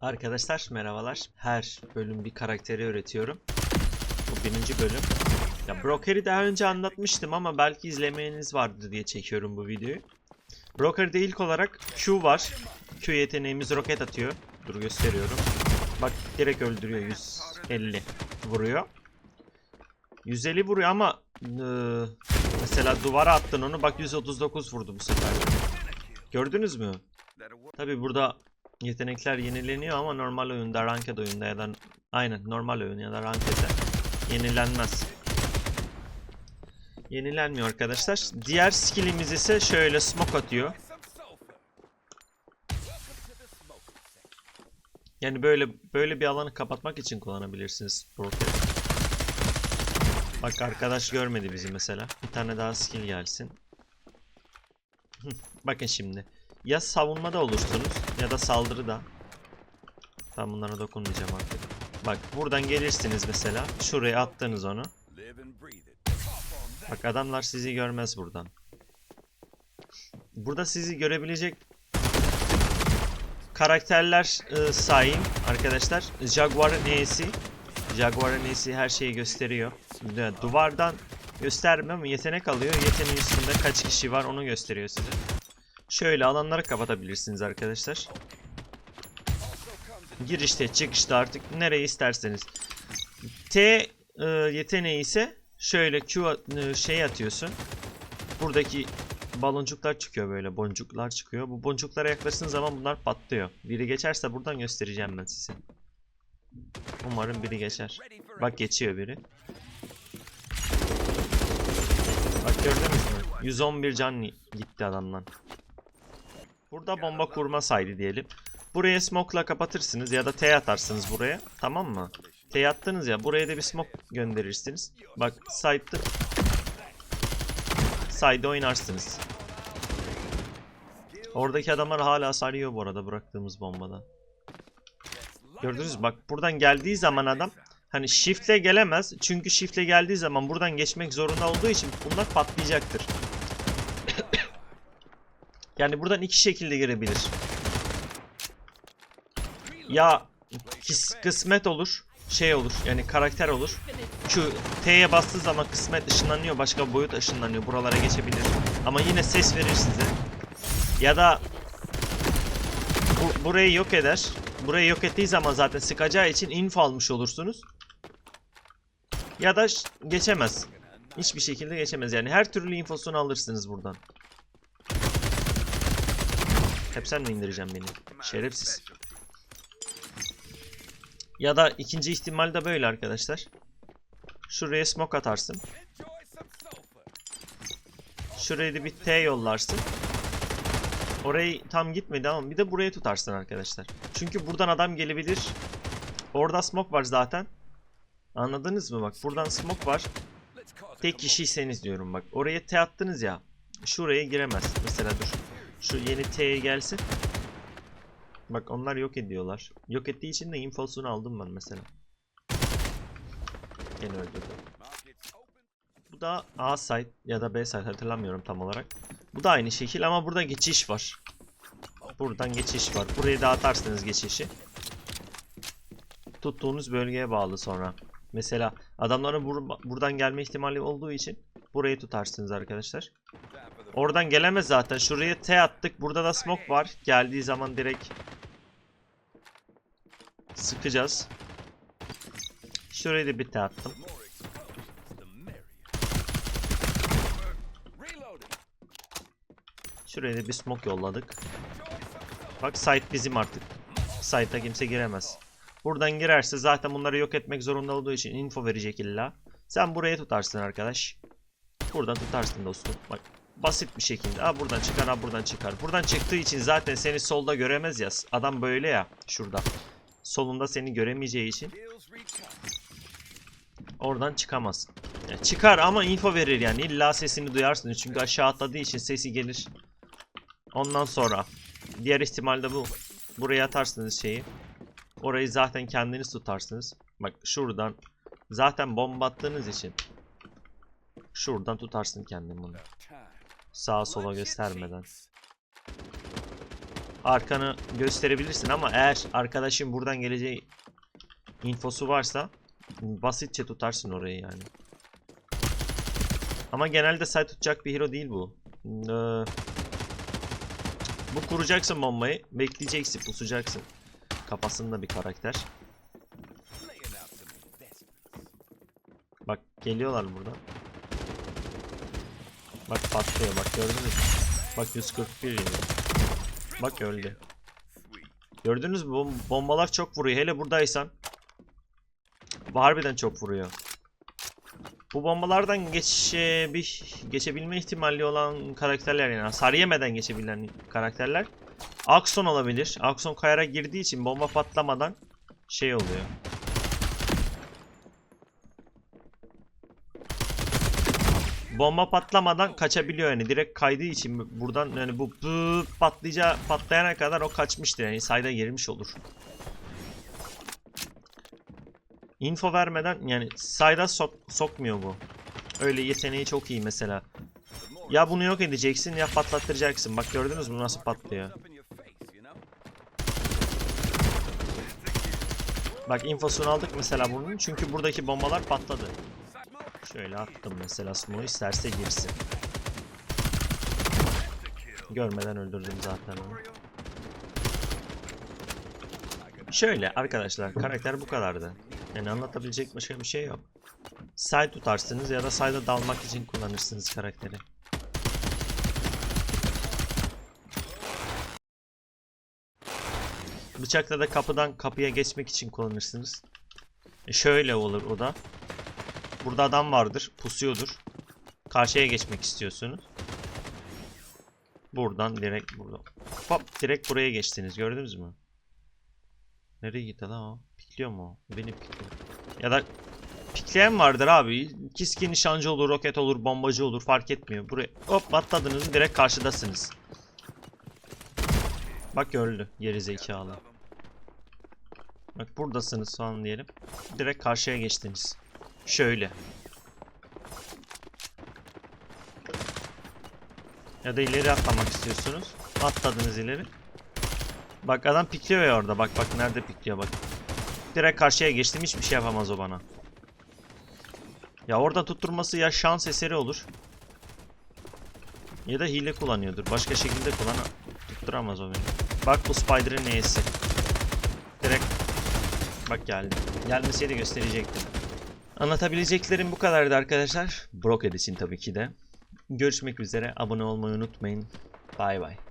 Arkadaşlar merhabalar. Her bölüm bir karakteri öğretiyorum. Bu birinci bölüm. Ya Broker'i daha önce anlatmıştım ama belki izlemeyeniz vardır diye çekiyorum bu videoyu. Broker'de ilk olarak Q var. Q yeteneğimiz roket atıyor. Dur gösteriyorum. Bak direkt öldürüyor 150 vuruyor. 150 vuruyor ama eee, mesela duvara attın onu bak 139 vurdu bu sefer. Gördünüz mü? Tabi burada yetenekler yenileniyor ama normal oyunda, ranked oyunda ya da aynen normal oyun ya da ranked'de yenilenmez. Yenilenmiyor arkadaşlar. Diğer skillimiz ise şöyle smoke atıyor. Yani böyle böyle bir alanı kapatmak için kullanabilirsiniz. Bak arkadaş görmedi bizi mesela. Bir tane daha skill gelsin. Bakın şimdi. Ya savunmada olursunuz ya da saldırıda. Ben bunlara dokunmayacağım artık. Bak buradan gelirsiniz mesela. Şuraya attınız onu. Bak adamlar sizi görmez buradan. Burada sizi görebilecek karakterler e, sayayım arkadaşlar. Jaguar'ın E'si. Jaguar'ın E'si her şeyi gösteriyor. Du- Duvardan göstermiyor ama yetenek alıyor. Yeteneğin üstünde kaç kişi var onu gösteriyor size. Şöyle alanları kapatabilirsiniz arkadaşlar. Girişte çıkışta artık nereye isterseniz. T e, yeteneği ise şöyle Q e, şey atıyorsun. Buradaki baloncuklar çıkıyor böyle boncuklar çıkıyor. Bu boncuklara yaklaştığın zaman bunlar patlıyor. Biri geçerse buradan göstereceğim ben size. Umarım biri geçer. Bak geçiyor biri. Bak gördünüz mü? 111 can gitti adamdan. Burada bomba kurma saydı diyelim. Buraya smoke'la kapatırsınız ya da T atarsınız buraya. Tamam mı? T attınız ya buraya da bir smoke gönderirsiniz. Bak side'da side oynarsınız. Oradaki adamlar hala sarıyor bu arada bıraktığımız bombada. Gördünüz mü? Bak buradan geldiği zaman adam hani shiftle gelemez. Çünkü shiftle geldiği zaman buradan geçmek zorunda olduğu için bunlar patlayacaktır. Yani buradan iki şekilde girebilir. Ya kis- kısmet olur, şey olur. Yani karakter olur. Q T'ye bastığı zaman kısmet ışınlanıyor, başka boyut ışınlanıyor. Buralara geçebilir. Ama yine ses verir size. Ya da bu, burayı yok eder. Burayı yok ettiği zaman zaten sıkacağı için info almış olursunuz. Ya da geçemez. Hiçbir şekilde geçemez. Yani her türlü infosunu alırsınız buradan. Hep sen mi indireceksin beni? Şerefsiz. Ya da ikinci ihtimal de böyle arkadaşlar. Şuraya smoke atarsın. Şuraya da bir T yollarsın. Orayı tam gitmedi ama bir de buraya tutarsın arkadaşlar. Çünkü buradan adam gelebilir. Orada smoke var zaten. Anladınız mı bak buradan smoke var. Tek kişiyseniz diyorum bak. Oraya T attınız ya. Şuraya giremez. Mesela dur. Şu yeni T'ye gelsin. Bak onlar yok ediyorlar. Yok ettiği için de infosunu aldım ben mesela. Gene öldürdü. Bu da A site ya da B site hatırlamıyorum tam olarak. Bu da aynı şekil ama burada geçiş var. Buradan geçiş var. Buraya da atarsınız geçişi. Tuttuğunuz bölgeye bağlı sonra. Mesela adamların bur- buradan gelme ihtimali olduğu için burayı tutarsınız arkadaşlar. Oradan gelemez zaten. Şuraya T attık. Burada da smoke var. Geldiği zaman direkt sıkacağız. Şuraya da bir T attım. Şuraya da bir smoke yolladık. Bak site bizim artık. Site'a kimse giremez. Buradan girerse zaten bunları yok etmek zorunda olduğu için info verecek illa. Sen buraya tutarsın arkadaş. Buradan tutarsın dostum. Bak basit bir şekilde. Ha buradan çıkar, ha buradan çıkar. Buradan çıktığı için zaten seni solda göremez ya. Adam böyle ya şurada. Solunda seni göremeyeceği için oradan çıkamaz. Ya çıkar ama info verir yani. İlla sesini duyarsınız. Çünkü aşağı atladığı için sesi gelir. Ondan sonra diğer ihtimalde bu. Buraya atarsınız şeyi. Orayı zaten kendiniz tutarsınız. Bak şuradan zaten bomba attığınız için şuradan tutarsın kendini bunu. Sağa sola göstermeden. arkanı gösterebilirsin ama eğer arkadaşın buradan geleceği infosu varsa basitçe tutarsın orayı yani. Ama genelde site tutacak bir hero değil bu. Ee, bu kuracaksın bombayı, bekleyeceksin, pusacaksın. Kafasında bir karakter. Bak geliyorlar buradan. Bak patlıyor bak gördünüz? Bak 141 yedi. Bak öldü. Gördünüz mü? Bom- bombalar çok vuruyor. Hele buradaysan. Bu harbiden çok vuruyor. Bu bombalardan geçe, bir, geçebilme ihtimali olan karakterler yani hasar yemeden geçebilen karakterler Akson olabilir. Akson kayara girdiği için bomba patlamadan şey oluyor. Bomba patlamadan kaçabiliyor yani direkt kaydığı için buradan yani bu patlayacağı patlayana kadar o kaçmıştır yani sayda girmiş olur. Info vermeden yani sayda sok sokmuyor bu. Öyle yeteneği çok iyi mesela. Ya bunu yok edeceksin ya patlattıracaksın. Bak gördünüz mü nasıl patlıyor. Bak infosunu aldık mesela bunun çünkü buradaki bombalar patladı. Şöyle attım mesela smoke isterse girsin. Görmeden öldürdüm zaten onu. Şöyle arkadaşlar karakter bu kadardı. Yani anlatabilecek başka bir şey yok. Side tutarsınız ya da side'a dalmak için kullanırsınız karakteri. Bıçakla da kapıdan kapıya geçmek için kullanırsınız. E şöyle olur o da. Burada adam vardır, pusuyordur. Karşıya geçmek istiyorsunuz. Buradan direkt buradan. Hop direkt buraya geçtiniz gördünüz mü? Nereye gitti lan o? Pikliyor mu? Beni pikliyor. Ya da pikleyen vardır abi. Kiskin nişancı olur, roket olur, bombacı olur fark etmiyor. Buraya hop atladınız direkt karşıdasınız. Bak öldü geri zekalı. Bak buradasınız falan diyelim. Direkt karşıya geçtiniz. Şöyle. Ya da ileri atlamak istiyorsunuz. Atladınız ileri. Bak adam pikliyor ya orada. Bak bak nerede pikliyor bak. Direkt karşıya geçtim hiçbir şey yapamaz o bana. Ya orada tutturması ya şans eseri olur. Ya da hile kullanıyordur. Başka şekilde kullan tutturamaz o beni. Bak bu Spider'ın neyesi. Direkt bak geldi. Gelmeseydi gösterecektim. Anlatabileceklerim bu kadardı arkadaşlar. Brock için tabii ki de. Görüşmek üzere. Abone olmayı unutmayın. Bay bay.